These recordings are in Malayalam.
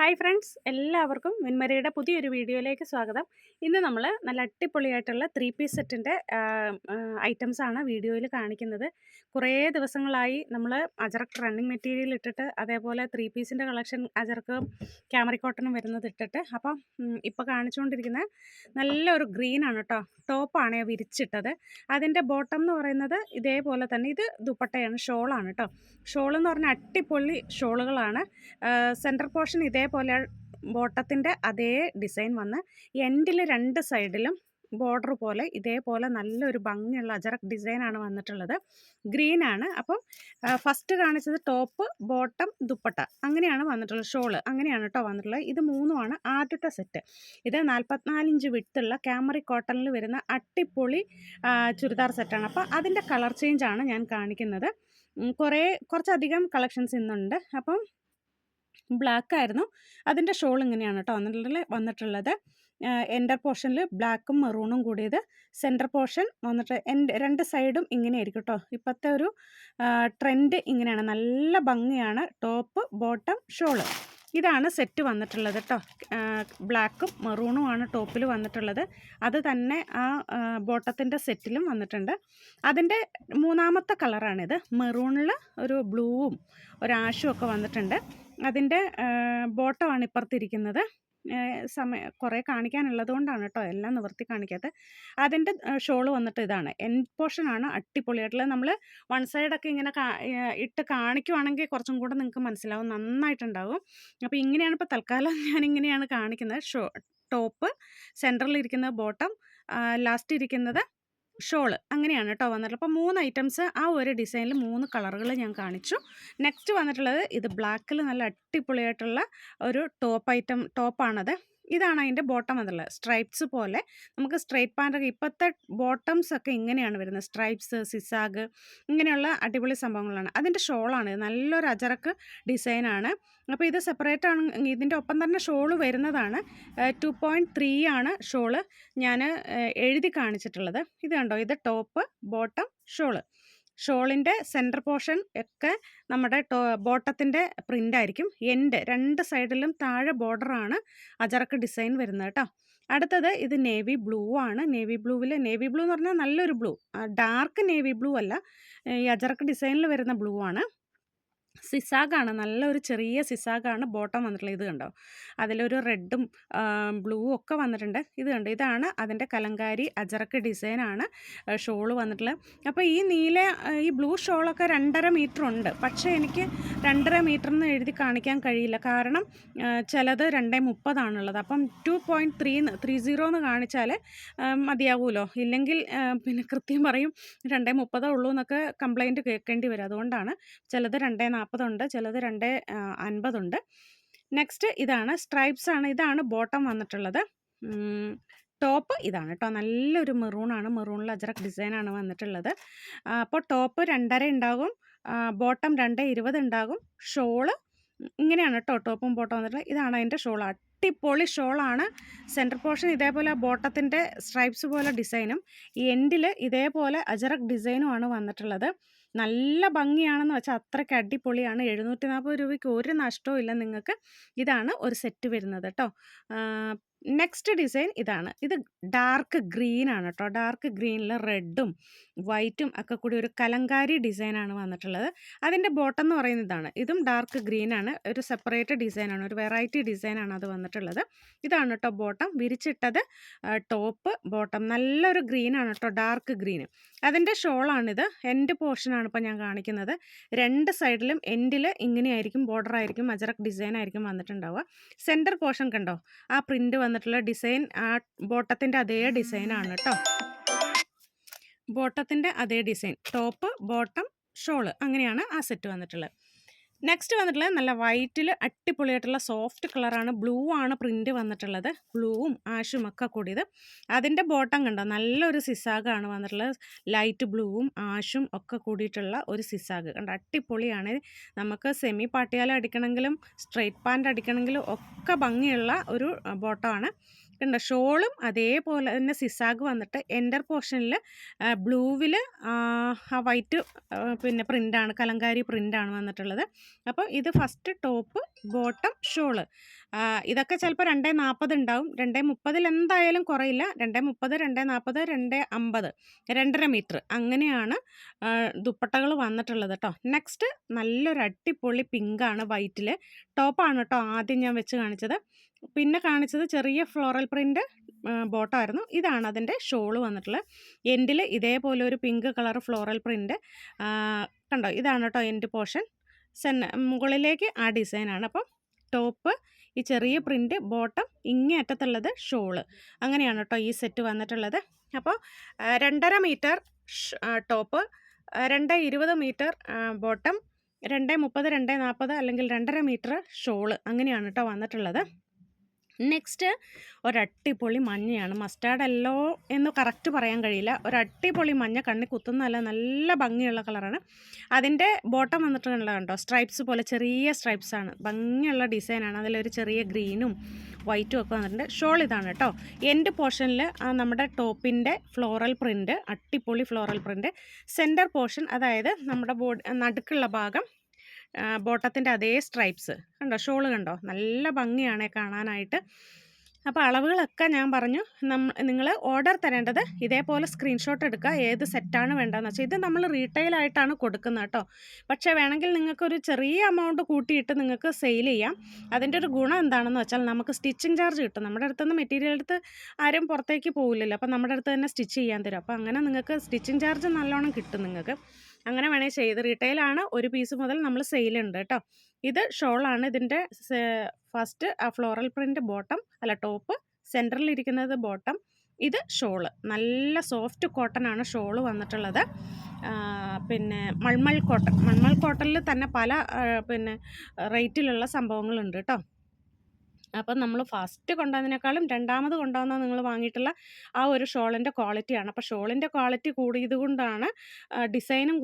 ഹായ് ഫ്രണ്ട്സ് എല്ലാവർക്കും വെൺമരയുടെ പുതിയൊരു വീഡിയോയിലേക്ക് സ്വാഗതം. ഇന്ന് നമ്മൾ നല്ല അടിപൊളിയായിട്ടുള്ള ത്രീ പീസ് സെറ്റിന്റെ ഐറ്റംസാണ് വീഡിയോയിൽ കാണിക്കുന്നത്. കുറേ ദിവസങ്ങളായി നമ്മൾ അജർക്ക് റണ്ണിങ് മെറ്റീരിയൽ ഇട്ടിട്ട് അതേപോലെ ത്രീ പീസിന്റെ കളക്ഷൻ അജർക്ക് ക്യാമറി കോട്ടണും വരുന്നത് ഇട്ടിട്ട് അപ്പം ഇപ്പോൾ കാണിച്ചുകൊണ്ടിരിക്കുന്ന നല്ലൊരു ഗ്രീൻ ആണ് കേട്ടോ ടോപ്പാണ് വിരിച്ചിട്ടത്. അതിന്റെ ബോട്ടം എന്ന് പറയുന്നത് ഇതേപോലെ തന്നെ ഇത് ദുപ്പട്ടയാണ് ഷോളാണ് കേട്ടോ ഷോൾ എന്ന് പറഞ്ഞാൽ അട്ടിപ്പൊളി ഷോളുകളാണ്. സെന്റർ പോർഷൻ ഇതേപോലെ ബോട്ടത്തിന്റെ അതേ ഡിസൈൻ വന്ന് എൻഡിൽ രണ്ട് സൈഡിലും ബോർഡർ പോലെ ഇതേപോലെ നല്ലൊരു ഭംഗിയുള്ള അജറക് ഡിസൈനാണ് വന്നിട്ടുള്ളത്. ഗ്രീൻ ആണ്. അപ്പം ഫസ്റ്റ് കാണിച്ചത് ടോപ്പ് ബോട്ടം ദുപ്പട്ട. അങ്ങനെയാണ് വന്നിട്ടുള്ളത് ഷോൾ. അങ്ങനെയാണ് കേട്ടോ വന്നിട്ടുള്ളത്. ഇത് മൂന്നുമാണ് ആദ്യത്തെ സെറ്റ്. ഇത് നാൽപ്പത്തിനാലിഞ്ച് വിട്ടുള്ള ക്യാമറി കോട്ടണിൽ വരുന്ന അട്ടിപ്പൊളി ചുരിദാർ സെറ്റാണ്. അപ്പോൾ അതിന്റെ കളർ ചേഞ്ചാണ് ഞാൻ കാണിക്കുന്നത്. കുറേ കുറച്ചധികം കളക്ഷൻസ് ഇന്നുണ്ട്. അപ്പം ബ്ലാക്ക് ആയിരുന്നു അതിന്റെ ഷോൾ ഇങ്ങനെയാണ് കേട്ടോ വന്നിട്ടുള്ള വന്നിട്ടുള്ളത്. എന്റെ പോർഷനിൽ ബ്ലാക്കും മെറൂണും കൂടിയത് സെന്റർ പോർഷൻ വന്നിട്ട് എന്റെ രണ്ട് സൈഡും ഇങ്ങനെ ആയിരിക്കും കേട്ടോ ഇപ്പോഴത്തെ ഒരു ട്രെൻഡ് ഇങ്ങനെയാണ്. നല്ല ഭംഗിയാണ്. Top bottom shawl. ഇതാണ് സെറ്റ് വന്നിട്ടുള്ളത് കേട്ടോ. ബ്ലാക്കും മെറൂണുമാണ് ടോപ്പിൽ വന്നിട്ടുള്ളത്. അത് തന്നെ ആ ബോട്ടത്തിന്റെ സെറ്റിലും വന്നിട്ടുണ്ട്. അതിന്റെ മൂന്നാമത്തെ കളറാണിത്. മെറൂണിൽ ഒരു ബ്ലൂവും ഒരു ആഷും ഒക്കെ വന്നിട്ടുണ്ട്. അതിന്റെ ബോട്ടമാണ് ഇപ്പുറത്തിരിക്കുന്നത്. സമയ കുറേ കാണിക്കാനുള്ളത് കൊണ്ടാണ് കേട്ടോ എല്ലാം നിവർത്തി കാണിക്കാത്തത് അതിന്റെ ഷോൾ വന്നിട്ട് ഇതാണ്. എൻ പോർഷനാണ് അടിപൊളിയായിട്ടുള്ളത് നമ്മൾ വൺ സൈഡൊക്കെ ഇങ്ങനെ ഇട്ട് കാണിക്കുവാണെങ്കിൽ കുറച്ചും കൂടെ നിങ്ങൾക്ക് മനസ്സിലാവും. നന്നായിട്ടുണ്ടാവും. അപ്പോൾ ഇങ്ങനെയാണ് ഇപ്പോൾ തൽക്കാലം ഞാൻ ഇങ്ങനെയാണ് കാണിക്കുന്നത്. ഷോ ടോപ്പ് സെന്ററിൽ ഇരിക്കുന്നത് ബോട്ടം ലാസ്റ്റ് ഇരിക്കുന്നത് ഷോൾ അങ്ങനെയാണ് കേട്ടോ വന്നിട്ടുള്ളത്. അപ്പോൾ മൂന്ന് ഐറ്റംസ് ആ ഒരു ഡിസൈനിൽ മൂന്ന് കളറുകൾ ഞാൻ കാണിച്ചു. നെക്സ്റ്റ് വന്നിട്ടുള്ളത് ഇത് ബ്ലാക്കിൽ നല്ല അടിപൊളിയായിട്ടുള്ള ഒരു ടോപ്പ് ഐറ്റം ടോപ്പാണത്. ഇതാണ് അതിന്റെ ബോട്ടം എന്നുള്ളത്. സ്ട്രൈപ്സ് പോലെ നമുക്ക് സ്ട്രൈറ്റ് പാന്റൊക്കെ ഇപ്പോഴത്തെ ബോട്ടംസ് ഒക്കെ ഇങ്ങനെയാണ് വരുന്നത്. സ്ട്രൈപ്സ് സിസാഗ് ഇങ്ങനെയുള്ള അടിപൊളി സംഭവങ്ങളാണ്. അതിന്റെ ഷോളാണ് നല്ലൊരു അജറക്ക് ഡിസൈനാണ് അപ്പോൾ ഇത് സെപ്പറേറ്റ് ആണ്. ഇതിന്റെ ഒപ്പം തന്നെ ഷോൾ വരുന്നതാണ്. ടു പോയിന്റ് ത്രീ ആണ് ഷോൾ ഞാൻ എഴുതി കാണിച്ചിട്ടുള്ളത്. ഇത് കണ്ടോ? ഇത് ടോപ്പ് ബോട്ടം ഷോൾ ഷോളിന്റെ സെന്റർ പോർഷൻ ഒക്കെ നമ്മുടെ ബോട്ടത്തിന്റെ പ്രിന്റ് ആയിരിക്കും എൻഡ് രണ്ട് സൈഡിലും താഴെ ബോർഡറാണ് അജറക്ക് ഡിസൈൻ വരുന്നത് കേട്ടോ. അടുത്തത് ഇത് നേവി ബ്ലൂ ആണ്. നേവി ബ്ലൂവിൽ നേവി ബ്ലൂ എന്ന് പറഞ്ഞാൽ നല്ലൊരു ബ്ലൂ. ഡാർക്ക് നേവി ബ്ലൂ അല്ല. ഈ അജറക്ക് ഡിസൈനിൽ വരുന്ന ബ്ലൂ ആണ്. സിസാഗാണ്. നല്ലൊരു ചെറിയ സിസാഗാണ് ബോട്ടം വന്നിട്ടുള്ളത്. ഇത് കണ്ടോ? അതിലൊരു റെഡും ബ്ലൂവും ഒക്കെ വന്നിട്ടുണ്ട്. ഇത് കണ്ടോ? ഇതാണ് അതിന്റെ കലങ്കാരി അജറക്ക് ഡിസൈനാണ് ഷോൾ വന്നിട്ടുള്ളത്. അപ്പോൾ ഈ നീല ഈ ബ്ലൂ ഷോളൊക്കെ രണ്ടര മീറ്റർ ഉണ്ട്. പക്ഷേ എനിക്ക് രണ്ടര മീറ്റർ എന്ന് എഴുതി കാണിക്കാൻ കഴിയില്ല. കാരണം ചിലത് രണ്ടേ മുപ്പതാണുള്ളത്. അപ്പം two point three three zero എന്ന് കാണിച്ചാൽ മതിയാവുമല്ലോ ഇല്ലെങ്കിൽ പിന്നെ കൃത്യം പറയും രണ്ടേ മുപ്പതേ ഉള്ളൂ എന്നൊക്കെ കംപ്ലൈന്റ് കേൾക്കേണ്ടി വരും. അതുകൊണ്ടാണ് ചിലത് രണ്ടേ നാൽപ്പതുണ്ട് ചിലത് രണ്ട് അൻപതുണ്ട്. നെക്സ്റ്റ് ഇതാണ് സ്ട്രൈപ്സ് ആണ് ഇതാണ് ബോട്ടം വന്നിട്ടുള്ളത്. ടോപ്പ് ഇതാണ് കേട്ടോ നല്ലൊരു മെറൂണാണ് മെറൂണിൽ അജറക് ഡിസൈനാണ് വന്നിട്ടുള്ളത്. അപ്പോൾ ടോപ്പ് രണ്ടര ഉണ്ടാകും ബോട്ടം രണ്ട് ഇരുപത് ഉണ്ടാകും ഷോൾ ഇങ്ങനെയാണ് കേട്ടോ ടോപ്പും ബോട്ടം വന്നിട്ടുള്ളത്. ഇതാണ് അതിന്റെ ഷോൾ അടിപൊളി ഷോളാണ് സെന്റർ പോർഷൻ ഇതേപോലെ ബോട്ടത്തിന്റെ സ്ട്രൈപ്സ് പോലെ ഡിസൈനും എൻഡിൽ ഇതേപോലെ അജറക് ഡിസൈനുമാണ് വന്നിട്ടുള്ളത്. നല്ല ഭംഗിയാണെന്ന് വെച്ചാൽ അത്രയ്ക്ക് അടിപൊളിയാണ്. എഴുന്നൂറ്റി നാൽപ്പത് രൂപയ്ക്ക് ഒരു നഷ്ടവും ഇല്ല നിങ്ങൾക്ക്. ഇതാണ് ഒരു സെറ്റ് വരുന്നത് കേട്ടോ നെക്സ്റ്റ് ഡിസൈൻ ഇതാണ്. ഇത് ഡാർക്ക് ഗ്രീൻ ആണ് കേട്ടോ ഡാർക്ക് ഗ്രീനിൽ റെഡും വൈറ്റും ഒക്കെ കൂടി ഒരു കലങ്കാരി ഡിസൈനാണ് വന്നിട്ടുള്ളത്. അതിന്റെ ബോട്ടം എന്ന് പറയുന്നത് ഇതാണ്. ഇതും ഡാർക്ക് ഗ്രീനാണ് ഒരു സെപ്പറേറ്റ് ഡിസൈനാണ് ഒരു വെറൈറ്റി ഡിസൈനാണ് അത് വന്നിട്ടുള്ളത്. ഇതാണ് കേട്ടോ ബോട്ടം വിരിച്ചിട്ടത് ടോപ്പ് ബോട്ടം നല്ലൊരു ഗ്രീനാണ് കേട്ടോ ഡാർക്ക് ഗ്രീൻ അതിന്റെ ഷോളാണിത് എൻഡ് പോർഷനാണ് ഇപ്പോൾ ഞാൻ കാണിക്കുന്നത്. രണ്ട് സൈഡിലും എൻഡിൽ ഇങ്ങനെയായിരിക്കും ബോർഡർ ആയിരിക്കും അജറക് ഡിസൈൻ ആയിരിക്കും വന്നിട്ടുണ്ടാവുക. സെന്റർ പോർഷൻ കണ്ടോ? ആ പ്രിന്റ് വന്നിട്ടുള്ള ഡിസൈൻ ആ ബോട്ടത്തിന്റെ അതേ ഡിസൈനാണ് കേട്ടോ ബോട്ടത്തിന്റെ അതേ ഡിസൈൻ. ടോപ്പ് ബോട്ടം ഷോൾ അങ്ങനെയാണ് ആ സെറ്റ് വന്നിട്ടുള്ളത്. നെക്സ്റ്റ് വന്നിട്ടുള്ളത് നല്ല വൈറ്റിൽ അടിപൊളിയായിട്ടുള്ള സോഫ്റ്റ് കളറാണ് ബ്ലൂ ആണ് പ്രിന്റ് വന്നിട്ടുള്ളത്. ബ്ലൂവും ആഷും ഒക്കെ കൂടിയത്. അതിന്റെ ബോട്ടം കണ്ടോ? നല്ലൊരു സിസാഗാണ് വന്നിട്ടുള്ളത്. ലൈറ്റ് ബ്ലൂവും ആഷും ഒക്കെ കൂടിയിട്ടുള്ള ഒരു സിസാഗ്. കണ്ടോ? അടിപൊളിയാണ്. നമുക്ക് സെമി പാട്ടിയാല അടിക്കണമെങ്കിലും സ്ട്രെയിറ്റ് പാന്റ് അടിക്കണമെങ്കിലും ഒക്കെ ഭംഗിയുള്ള ഒരു ബോട്ടമാണ് കണ്ടോ ഷോളും അതേപോലെ തന്നെ സിസാഗ് വന്നിട്ട് എന്റർ പോർഷനിൽ ബ്ലൂവിൽ ആ വൈറ്റ് പിന്നെ പ്രിന്റാണ് കലങ്കാരി പ്രിന്റാണ് വന്നിട്ടുള്ളത്. അപ്പോൾ ഇത് ഫസ്റ്റ് ടോപ്പ് ബോട്ടം ഷോൾ. ഇതൊക്കെ ചിലപ്പോൾ രണ്ടേ നാൽപ്പത് ഉണ്ടാവും. രണ്ടേ മുപ്പതിൽ എന്തായാലും കുറയില്ല. രണ്ടേ മുപ്പത് രണ്ടേ നാൽപ്പത് രണ്ടേ അമ്പത്. രണ്ടര മീറ്റർ അങ്ങനെയാണ് ദുപ്പട്ടകൾ വന്നിട്ടുള്ളത് കേട്ടോ നെക്സ്റ്റ് നല്ലൊരു അടിപൊളി പിങ്കാണ് വൈറ്റിൽ ടോപ്പാണ് കേട്ടോ ആദ്യം ഞാൻ വെച്ച് കാണിച്ചത്. പിന്നെ കാണിച്ചത് ചെറിയ ഫ്ലോറൽ പ്രിന്റ് ബോട്ടമായിരുന്നു ഇതാണ് അതിന്റെ ഷോൾ വന്നിട്ടുള്ളത്. എൻഡിൽ ഇതേപോലെ ഒരു പിങ്ക് കളർ ഫ്ലോറൽ പ്രിന്റ് കണ്ടോ? ഇതാണ് കേട്ടോ എൻഡ് പോർഷൻ. സെൻ മുകളിലേക്ക് ആ ഡിസൈനാണ്. അപ്പം ടോപ്പ് ഈ ചെറിയ പ്രിന്റ് ബോട്ടം ഇങ്ങേ അറ്റത്തുള്ളത് ഷോൾ അങ്ങനെയാണ് കേട്ടോ ഈ സെറ്റ് വന്നിട്ടുള്ളത്. അപ്പോൾ രണ്ടര മീറ്റർ ടോപ്പ് രണ്ട് ഇരുപത് മീറ്റർ ബോട്ടം രണ്ട് മുപ്പത് രണ്ട് നാൽപ്പത് അല്ലെങ്കിൽ രണ്ടര മീറ്റർ ഷോൾ അങ്ങനെയാണ് കേട്ടോ വന്നിട്ടുള്ളത്. നെക്സ്റ്റ് ഒരട്ടിപ്പൊളി മഞ്ഞയാണ്. മസ്റ്റാർഡ് അല്ലോ എന്ന് കറക്റ്റ് പറയാൻ കഴിയില്ല. ഒരട്ടിപ്പൊളി മഞ്ഞ കണ്ണി കുത്തുന്നതല്ല നല്ല ഭംഗിയുള്ള കളറാണ് അതിന്റെ ബോട്ടം വന്നിട്ടുള്ള കണ്ടോ? സ്ട്രൈപ്സ് പോലെ ചെറിയ സ്ട്രൈപ്സാണ് ഭംഗിയുള്ള ഡിസൈനാണ് അതിലൊരു ചെറിയ ഗ്രീനും വൈറ്റും ഒക്കെ വന്നിട്ടുണ്ട്. ഷോൾ ഇതാണ് കേട്ടോ എന്റെ പോർഷനിൽ നമ്മുടെ ടോപ്പിന്റെ ഫ്ലോറൽ പ്രിന്റ് അട്ടിപ്പൊളി ഫ്ലോറൽ പ്രിന്റ് സെന്റർ പോർഷൻ അതായത് നമ്മുടെ ബോഡി നടുക്കുള്ള ഭാഗം ബോട്ടത്തിന്റെ അതേ സ്ട്രൈപ്സ്. കണ്ടോ? ഷോൾ കണ്ടോ? നല്ല ഭംഗിയാണ് കാണാനായിട്ട്. അപ്പോൾ അളവുകളൊക്കെ ഞാൻ പറഞ്ഞു. നിങ്ങൾ ഓർഡർ തരേണ്ടത് ഇതേപോലെ സ്ക്രീൻഷോട്ട് എടുക്കുക. ഏത് സെറ്റാണ് വേണ്ടതെന്ന് വെച്ചാൽ ഇത് നമ്മൾ റീറ്റെയിലായിട്ടാണ് കൊടുക്കുന്നത് കേട്ടോ. പക്ഷേ വേണമെങ്കിൽ നിങ്ങൾക്കൊരു ചെറിയ എമൗണ്ട് കൂട്ടിയിട്ട് നിങ്ങൾക്ക് സെയിൽ ചെയ്യാം. അതിന്റെ ഒരു ഗുണം എന്താണെന്ന് വെച്ചാൽ നമുക്ക് സ്റ്റിച്ചിങ് ചാർജ് കിട്ടും. നമ്മുടെ അടുത്തുനിന്ന് മെറ്റീരിയൽ എടുത്ത് ആരും പുറത്തേക്ക് പോകില്ലല്ലോ അപ്പോൾ നമ്മുടെ അടുത്ത് തന്നെ സ്റ്റിച്ച് ചെയ്യാൻ തരും. അപ്പോൾ അങ്ങനെ നിങ്ങൾക്ക് സ്റ്റിച്ചിങ് ചാർജ് നല്ലോണം കിട്ടും നിങ്ങൾക്ക്. അങ്ങനെ വേണേൽ ചെയ്ത്. റീറ്റെയിലാണ് ഒരു പീസ് മുതൽ നമ്മൾ സെയിലുണ്ട് കേട്ടോ. ഇത് ഷോളാണ് ഇതിന്റെ ഫസ്റ്റ് ആ ഫ്ലോറൽ പ്രിന്റ് ബോട്ടം അല്ല ടോപ്പ് സെന്ററിൽ ഇരിക്കുന്നത് ബോട്ടം ഇത് ഷോൾ നല്ല സോഫ്റ്റ് കോട്ടൺ ആണ് ഷോൾ വന്നിട്ടുള്ളത്. പിന്നെ മൾമൾ കോട്ടൺ മൾമൾ കോട്ടണിൽ തന്നെ പല പിന്നെ റേറ്റിലുള്ള സംഭവങ്ങളുണ്ട് കേട്ടോ. അപ്പം നമ്മൾ ഫസ്റ്റ് കൊണ്ടുവന്നതിനേക്കാളും രണ്ടാമത് കൊണ്ടുവന്ന നിങ്ങൾ വാങ്ങിയിട്ടുള്ള ആ ഒരു ഷോളിന്റെ ക്വാളിറ്റിയാണ് അപ്പോൾ ഷോളിന്റെ ക്വാളിറ്റി കൂടിയത് കൊണ്ടാണ് ഡിസൈനും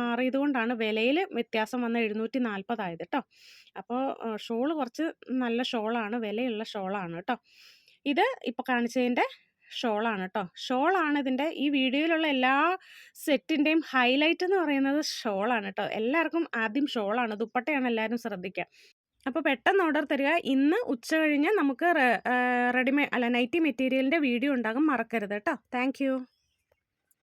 മാറിയത് കൊണ്ടാണ് വിലയിൽ വ്യത്യാസം വന്ന എഴുന്നൂറ്റി നാൽപ്പതായത് കേട്ടോ. അപ്പോൾ ഷോൾ കുറച്ച് നല്ല ഷോളാണ് വിലയുള്ള ഷോളാണ് കേട്ടോ. ഇത് ഇപ്പോൾ കാണിച്ചതിന്റെ ഷോളാണ് കേട്ടോ. ഷോളാണ് ഇതിന്റെ ഈ വീഡിയോയിലുള്ള എല്ലാ സെറ്റിന്റെയും ഹൈലൈറ്റ് എന്ന് പറയുന്നത് ഷോളാണ് കേട്ടോ. എല്ലാവർക്കും ആദ്യം ഷോളാണ്. ദുപ്പട്ടയാണ് എല്ലാവരും ശ്രദ്ധിക്കുക. അപ്പോൾ പെട്ടെന്ന് ഓർഡർ തരിക. ഇന്ന് ഉച്ച കഴിഞ്ഞ് നമുക്ക് റെഡിമേ അല്ല നൈറ്റി മെറ്റീരിയലിന്റെ വീഡിയോ ഉണ്ടാകും. മറക്കരുത് കേട്ടോ താങ്ക്